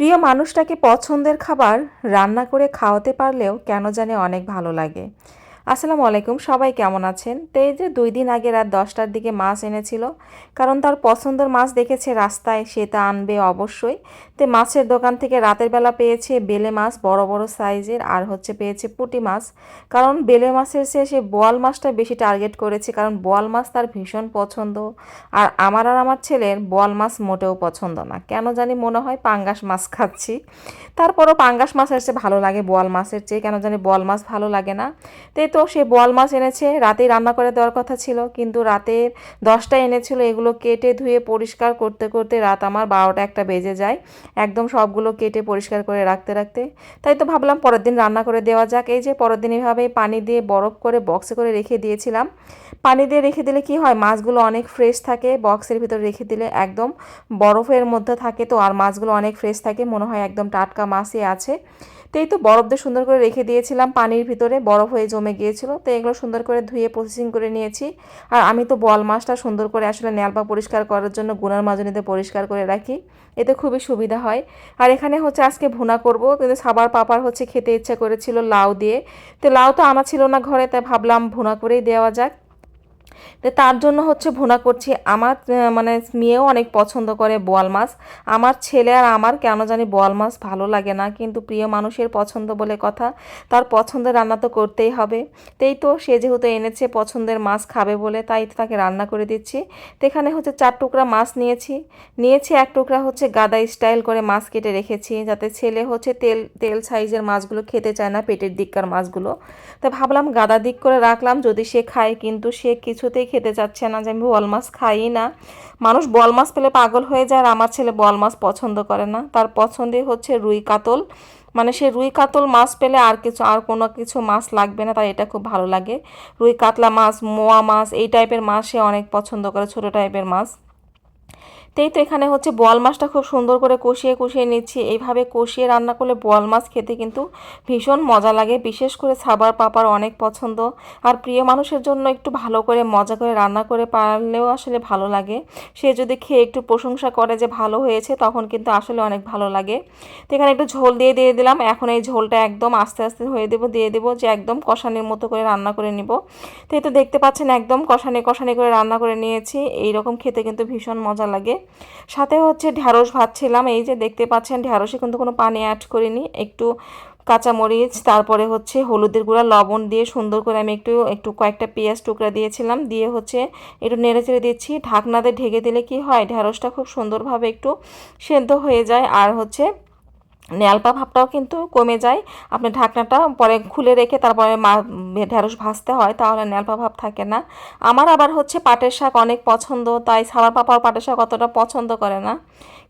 প্রিয় মানুষটাকে পছন্দের খাবার রান্না করে খাওয়াতে পারলেও কেন জানে অনেক ভালো লাগে। আসসালামু আলাইকুম, সবাই কেমন আছেন? তো এই যে দুই দিন আগে রাত দশটার দিকে মাছ এনেছিল, কারণ তার পছন্দের মাছ দেখেছে রাস্তায়, সে তা আনবে অবশ্যই। তো মাছের দোকান থেকে রাতের বেলা পেয়েছে বেলে মাছ, বড় বড় সাইজের, আর হচ্ছে পেয়েছে পুঁটি মাছ। কারণ বেলে মাছের চেয়ে সে বোয়াল মাছটা বেশি টার্গেট করেছে, কারণ বোয়াল মাছ তার ভীষণ পছন্দ। আর আমার আর আমার ছেলের বোয়াল মাছ মোটেও পছন্দ না। কেন জানি মনে হয় পাঙ্গাস মাছ খাচ্ছি। তারপরও পাঙ্গাস মাছ এসে ভালো লাগে বোয়াল মাছের চেয়ে, কেন জানি বোয়াল মাছ ভালো লাগে না। তাই তো সে বোয়াল মাছ এনেছে, রাতেই রান্না করে দেওয়ার কথা ছিল, কিন্তু রাতে দশটা এনেছিল, এগুলো কেটে ধুয়ে পরিষ্কার করতে করতে রাত আমার বারোটা একটা বেজে যায়, একদম সবগুলো কেটে পরিষ্কার করে রাখতে রাখতে। তাই তো ভাবলাম পরের দিন রান্না করে দেওয়া যাক, এই যে পরের দিন এভাবে পানি দিয়ে বরফ করে বক্সে করে রেখে দিয়েছিলাম। পানি দিয়ে রেখে দিলে কি হয়, মাছগুলো অনেক ফ্রেশ থাকে বক্সের ভিতরে রেখে দিলে একদম বরফের মধ্যে থাকে তো, আর মাছগুলো অনেক ফ্রেশ থাকে, মনে হয় একদম টাটকা মাছই আছে। তো এই তো বরফ দিয়ে সুন্দর করে রেখে দিয়েছিলাম, পানির ভিতরে বরফ হয়ে জমে গিয়েছিল, তো এগুলো সুন্দর করে ধুয়ে প্রসেসিং করে নিয়েছি। আর আমি তো বল মাছটা সুন্দর করে আসলে নেলপা পরিষ্কার করার জন্য গুনার মাজনিতে পরিষ্কার করে রাখি, এতে খুবই সুবিধা হয়। আর এখানে হচ্ছে আজকে ভুনা করব কিন্তু সাবার পাপার হচ্ছে খেতে ইচ্ছা করেছিল লাউ দিয়ে, তো লাউ তো আনা ছিল না ঘরে, তাই ভাবলাম ভুনা করেই দেওয়া যাক। তো তার জন্য হচ্ছে ভুনা করছি। আমার মানে মেয়েও অনেক পছন্দ করে বোয়াল মাছ। আমার ছেলে আর আমার কেন জানি বোয়াল মাছ ভালো লাগে না, কিন্তু প্রিয় মানুষের পছন্দ বলে কথা, তার পছন্দের রান্না তো করতেই হবে। তেই তো সে যেহেতু এনেছে, পছন্দের মাছ খাবে বলে, তাই তাকে রান্না করে দিচ্ছি। তো এখানে হচ্ছে চার টুকরা মাছ নিয়েছি। নিয়েছি এক টুকরা হচ্ছে গাদা স্টাইল করে মাছ কেটে রেখেছি, যাতে ছেলে হচ্ছে তেল তেল সাইজের মাছগুলো খেতে চায় না, পেটের দিককার মাছগুলো। তো ভাবলাম গাদা দিক করে রাখলাম, যদি সে খায়, কিন্তু সে কিছুতেই খেতে চাচ্ছে না যে আমি বল মাছ খাই না। মানুষ বল মাছ পেলে পাগল হয়ে যায় আর আমার ছেলে বল মাছ পছন্দ করে না। তার পছন্দই হচ্ছে রুই কাতল। মানে সে রুই কাতল মাছ পেলে আর কিছু, আর কোনো কিছু মাছ লাগবে না, তাই এটা খুব ভালো লাগে। রুই কাতলা মাছ, মোয়া মাছ, এই টাইপের মাছ সে অনেক পছন্দ করে, ছোটো টাইপের মাছ। তেই তো এখানে হচ্ছে বোয়াল মাছটা খুব সুন্দর করে কষিয়ে কষিয়ে নিচ্ছি। এইভাবে কষিয়ে রান্না করলে বোয়াল মাছ খেতে কিন্তু ভীষণ মজা লাগে, বিশেষ করে সাবার পাপার অনেক পছন্দ। আর প্রিয় মানুষের জন্য একটু ভালো করে, মজা করে রান্না করে পারলেও আসলে ভালো লাগে। সে যদি খেয়ে একটু প্রশংসা করে যে ভালো হয়েছে, তখন কিন্তু আসলে অনেক ভালো লাগে। তো এখানে একটু ঝোল দিয়ে দিয়ে দিলাম। এখন এই ঝোলটা একদম আস্তে আস্তে হয়ে দেবো, দিয়ে দেবো যে একদম কষানির মতো করে রান্না করে নিব। তো এই তো দেখতে পাচ্ছেন, একদম কষানি কষানি করে রান্না করে নিয়েছি। এইরকম খেতে কিন্তু ভীষণ মজা লাগে। সাথে হচ্ছে ঢ্যাঁড়স ভাজছিলাম, এই যে দেখতে পাচ্ছেন ঢ্যাঁড়সে কিন্তু কোনো পানি অ্যাড করিনি, একটু কাঁচামরিচ, তারপরে হচ্ছে হলুদের গুঁড়া, লবণ দিয়ে সুন্দর করে আমি একটু একটু কয়েকটা পেঁয়াজ টুকরা দিয়েছিলাম, দিয়ে হচ্ছে একটু নেড়ে চেড়ে দিচ্ছি ঢাকনাতে ঢেকে দিলে কি হয় ঢ্যাঁড়সটা খুব সুন্দরভাবে একটু সেদ্ধ হয়ে যায়, আর হচ্ছে নেলপা ভাবটাও কিন্তু কমে যায়। আপনি ঢাকনাটা পরে খুলে রেখে তারপরে মা, ঢেঁড়স ভাজতে হয়, তাহলে নেলপা ভাব থাকে না। আমার আবার হচ্ছে পাটের শাক অনেক পছন্দ, তাই সাবার পাপাও পাটের শাক অতটা পছন্দ করে না।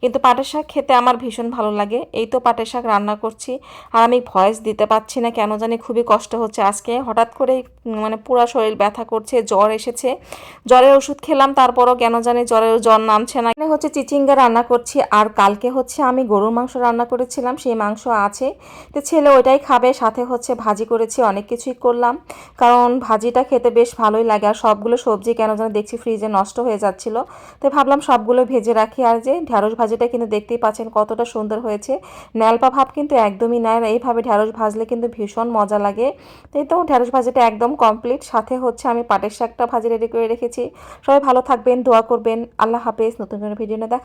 কিন্তু পাটের শাক খেতে আমার ভীষণ ভালো লাগে। এই তো পাটের শাক রান্না করছি, আর আমি ভয়েস দিতে পারছি না, কেন জানি খুবই কষ্ট হচ্ছে আজকে। হঠাৎ করে মানে পুরো শরীর ব্যথা করছে, জ্বর এসেছে। জ্বরের ওষুধ খেলাম, তারপরও কেন জানি জ্বরের জ্বর নামছে না। হচ্ছে চিচিঙ্গা রান্না করছি, আর কালকে হচ্ছে আমি গরুর মাংস রান্না করেছিলাম। সেই মাংস আছে। তো ছেলে ওইটাই খাবে, সাথে হচ্ছে ভাজি করেছি, অনেক কিছুই করলাম। কারণ ভাজিটা খেতে বেশ ভালোই লাগে, আর সবগুলো সবজি কেন যেন দেখছি ফ্রিজে নষ্ট হয়ে যাচ্ছিল। তো ভাবলাম সবগুলো ভেজে রাখি, আর যে ঢ্যাঁড়স ভাজিটা কিন্তু দেখতেই পাচ্ছেন কতটা সুন্দর হয়েছে। ন্যালপা ভাব কিন্তু একদমই নাই এইভাবে ঢ্যাঁড়স ভাজলে কিন্তু ভীষণ মজা লাগে। তাই তো ঢ্যাঁড়স ভাজিটা একদম কমপ্লিট সাথে হচ্ছে আমি পাটের শাকটা ভাজি রেডি করে রেখেছি। সবাই ভালো থাকবেন, দোয়া করবেন, আল্লাহ হাফেজ, নতুন কোনো ভিডিও দেখ